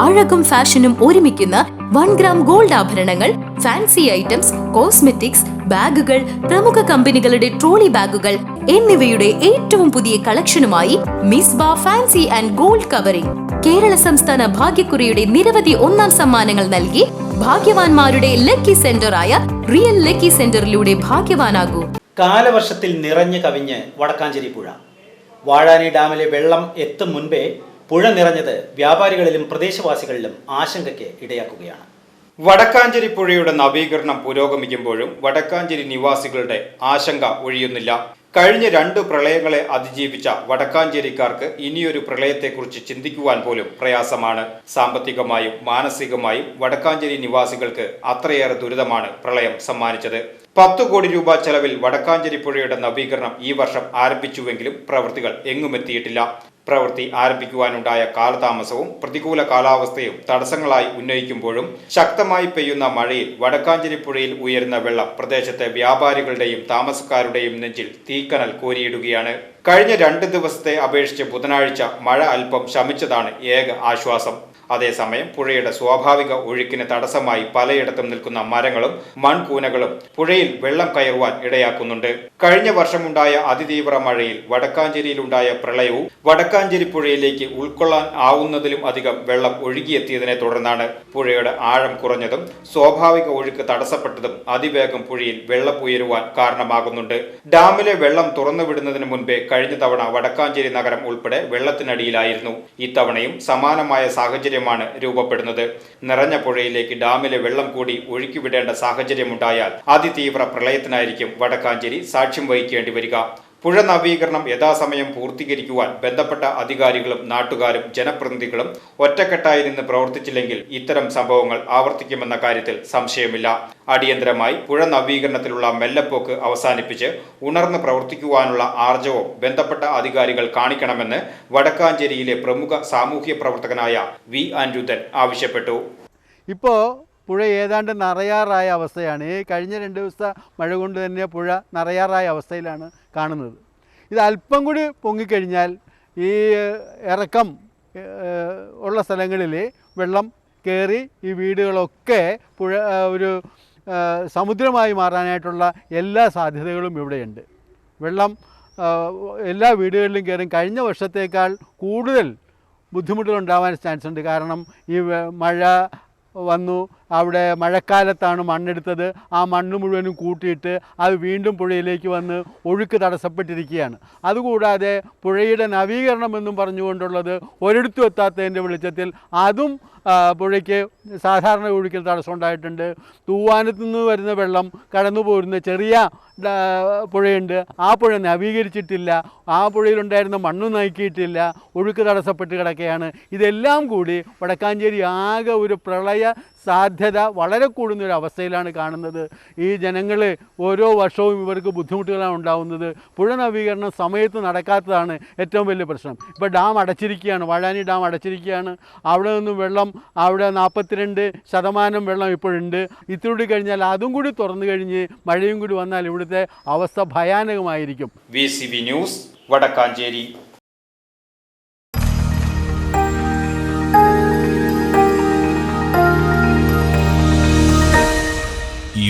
അഴകും ഫാഷനും ഒരുമിക്കുന്ന one gram gold ആഭരണങ്ങൾ ഫാൻസി ഐറ്റംസ് കോസ്മെറ്റിക്സ് ബാഗുകൾ പ്രമുഖ കമ്പനികളുടെ ട്രോളി ബാഗുകൾ എന്നിവയുടെ ഏറ്റവും പുതിയ കളക്ഷനുമായി Misba fancy and gold covering. Kerala സംസ്ഥാന ഭാഗ്യക്കുറിയുടെ നിരവധി ഒന്നാം സമ്മാനങ്ങൾ നൽകി ഭാഗ്യവാന്മാരുടെ ലക്കി സെന്ററായ റിയൽ ലക്കി സെന്ററിലൂടെ ഭാഗ്യവാനാകൂ. കാലവർഷത്തിൽ നിറഞ്ഞു കവിഞ്ഞ് വടക്കാഞ്ചേരി പുഴ. വാഴാനി ഡാമിലെ വെള്ളം എത്തും മുൻപേ പുഴ നിറഞ്ഞത് വ്യാപാരികളിലും പ്രദേശവാസികളിലും ആശങ്കയ്ക്ക് ഇടയാക്കുകയാണ്. വടക്കാഞ്ചേരി പുഴയുടെ നവീകരണം പുരോഗമിക്കുമ്പോഴും വടക്കാഞ്ചേരി നിവാസികളുടെ ആശങ്ക ഒഴിയുന്നില്ല. കഴിഞ്ഞ രണ്ട് പ്രളയങ്ങളെ അതിജീവിച്ച വടക്കാഞ്ചേരിക്കാർക്ക് ഇനിയൊരു പ്രളയത്തെക്കുറിച്ച് ചിന്തിക്കുവാൻ പോലും പ്രയാസമാണ്. സാമ്പത്തികമായും മാനസികമായും വടക്കാഞ്ചേരി നിവാസികൾക്ക് അത്രയേറെ ദുരിതമാണ് പ്രളയം സമ്മാനിച്ചത്. പത്ത് കോടി രൂപ ചെലവിൽ വടക്കാഞ്ചേരി പുഴയുടെ നവീകരണം ഈ വർഷം ആരംഭിച്ചുവെങ്കിലും പ്രവൃത്തികൾ എങ്ങുമെത്തിയിട്ടില്ല. പ്രവൃത്തി ആരംഭിക്കുവാനുണ്ടായ കാലതാമസവും പ്രതികൂല കാലാവസ്ഥയും തടസ്സങ്ങളായി ഉന്നയിക്കുമ്പോഴും ശക്തമായി പെയ്യുന്ന മഴയിൽ വടക്കാഞ്ചേരി പുഴയിൽ ഉയരുന്ന വെള്ളം പ്രദേശത്തെ വ്യാപാരികളുടെയും താമസക്കാരുടെയും നെഞ്ചിൽ തീക്കനൽ കോരിയിടുകയാണ്. കഴിഞ്ഞ രണ്ട് ദിവസത്തെ അപേക്ഷിച്ച് ബുധനാഴ്ച മഴ അല്പം ശമിച്ചതാണ് ഏക ആശ്വാസം. അതേസമയം പുഴയുടെ സ്വാഭാവിക ഒഴുക്കിന് തടസ്സമായി പലയിടത്തും നിൽക്കുന്ന മരങ്ങളും മൺകൂനകളും പുഴയിൽ വെള്ളം കയറുവാൻ ഇടയാക്കുന്നുണ്ട്. കഴിഞ്ഞ വർഷമുണ്ടായ അതിതീവ്ര മഴയിൽ വടക്കാഞ്ചേരിയിലുണ്ടായ പ്രളയവും വടക്കാഞ്ചേരി പുഴയിലേക്ക് ഉൾക്കൊള്ളാൻ ആവുന്നതിലും അധികം വെള്ളം ഒഴുകിയെത്തിയതിനെ തുടർന്നാണ് പുഴയുടെ ആഴം കുറഞ്ഞതും സ്വാഭാവിക ഒഴുക്ക് തടസ്സപ്പെട്ടതും അതിവേഗം പുഴയിൽ വെള്ളം ഉയരുവാൻ കാരണമാകുന്നുണ്ട്. ഡാമിലെ വെള്ളം തുറന്നുവിടുന്നതിന് മുൻപേ കഴിഞ്ഞ തവണ വടക്കാഞ്ചേരി നഗരം ഉൾപ്പെടെ വെള്ളത്തിനടിയിലായിരുന്നു. ഇത്തവണയും സമാനമായ സാഹചര്യമാണ് രൂപപ്പെടുന്നത്. നിറഞ്ഞ പുഴയിലേക്ക് ഡാമിലെ വെള്ളം കൂടി ഒഴുക്കിവിടേണ്ട സാഹചര്യമുണ്ടായാൽ അതിതീവ്ര പ്രളയത്തിനായിരിക്കും വടക്കാഞ്ചേരി സാക്ഷ്യം വഹിക്കേണ്ടി വരിക. പുഴ നവീകരണം യഥാസമയം പൂർത്തീകരിക്കുവാൻ ബന്ധപ്പെട്ട അധികാരികളും നാട്ടുകാരും ജനപ്രതിനിധികളും ഒറ്റക്കെട്ടായി നിന്ന് പ്രവർത്തിച്ചില്ലെങ്കിൽ ഇത്തരം സംഭവങ്ങൾ ആവർത്തിക്കുമെന്ന കാര്യത്തിൽ സംശയമില്ല. അടിയന്തരമായി പുഴ നവീകരണത്തിലുള്ള മെല്ലപ്പോക്ക് അവസാനിപ്പിച്ച് ഉണർന്ന് പ്രവർത്തിക്കുവാനുള്ള ആർജവം ബന്ധപ്പെട്ട അധികാരികൾ കാണിക്കണമെന്ന് വടക്കാഞ്ചേരിയിലെ പ്രമുഖ സാമൂഹ്യ പ്രവർത്തകനായ വി അനിരുദ്ധൻ ആവശ്യപ്പെട്ടു. ഇപ്പോൾ പുഴ ഏതാണ്ട് നിറയാറായ അവസ്ഥയാണ്. ഈ കഴിഞ്ഞ രണ്ട് ദിവസത്തെ മഴ കൊണ്ട് തന്നെ പുഴ നിറയാറായ അവസ്ഥയിലാണ്. കാണുന്നത്. ഇത് അല്പം കൂടി പൊങ്ങിക്കഴിഞ്ഞാൽ ഈ ഇറക്കം ഉള്ള സ്ഥലങ്ങളിൽ വെള്ളം കയറി ഈ വീടുകളൊക്കെ പുഴ ഒരു സമുദ്രമായി മാറാനായിട്ടുള്ള എല്ലാ സാധ്യതകളും ഇവിടെയുണ്ട്. വെള്ളം എല്ലാ വീടുകളിലും കയറും കഴിഞ്ഞ വർഷത്തേക്കാൾ കൂടുതൽ ബുദ്ധിമുട്ടുകൾ ഉണ്ടാവാൻ ചാൻസ് ഉണ്ട് കാരണം ഈ മഴ വന്നു അവിടെ മഴക്കാലത്താണ് മണ്ണെടുത്തത്. ആ മണ്ണ് മുഴുവനും കൂട്ടിയിട്ട് അത് വീണ്ടും പുഴയിലേക്ക് വന്ന് ഒഴുക്ക് തടസ്സപ്പെട്ടിരിക്കുകയാണ്. അതുകൂടാതെ പുഴയുടെ നവീകരണം എന്നും പറഞ്ഞുകൊണ്ടുള്ളത് ഒരിടത്തും എത്താത്തതിന്റെ വെളിച്ചത്തിൽ അതും പുഴയ്ക്ക് സാധാരണ ഒഴുക്കിൽ തടസ്സം ഉണ്ടായിട്ടുണ്ട്. തൂവാനത്തു നിന്ന് വരുന്ന വെള്ളം കടന്നു പോരുന്ന ചെറിയ പുഴയുണ്ട്. ആ പുഴ നവീകരിച്ചിട്ടില്ല. ആ പുഴയിലുണ്ടായിരുന്ന മണ്ണ് നയിക്കിയിട്ടില്ല. ഒഴുക്ക് തടസ്സപ്പെട്ട് കിടക്കുകയാണ്. ഇതെല്ലാം കൂടി വടക്കാഞ്ചേരി ആകെ ഒരു പ്രളയ സാധ്യത വളരെ കൂടുന്ന ഒരു അവസ്ഥയിലാണ് കാണുന്നത്. ഈ ജനങ്ങൾ ഓരോ വർഷവും ഇവർക്ക് ബുദ്ധിമുട്ടുകളാണ് ഉണ്ടാവുന്നത്. പുഴ നവീകരണം സമയത്ത് നടക്കാത്തതാണ് ഏറ്റവും വലിയ പ്രശ്നം. ഇപ്പോൾ ഡാം അടച്ചിരിക്കുകയാണ്. വാഴാനി ഡാം അടച്ചിരിക്കുകയാണ്. അവിടെ നിന്നും വെള്ളം അവിടെ നാൽപ്പത്തിരണ്ട് ശതമാനം വെള്ളം ഇപ്പോഴുണ്ട്. ഇത്തിരി കഴിഞ്ഞാൽ അതും കൂടി തുറന്നു കഴിഞ്ഞ് മഴയും കൂടി വന്നാൽ ഇവിടുത്തെ അവസ്ഥ ഭയാനകമായിരിക്കും. V news Vadakkanchery.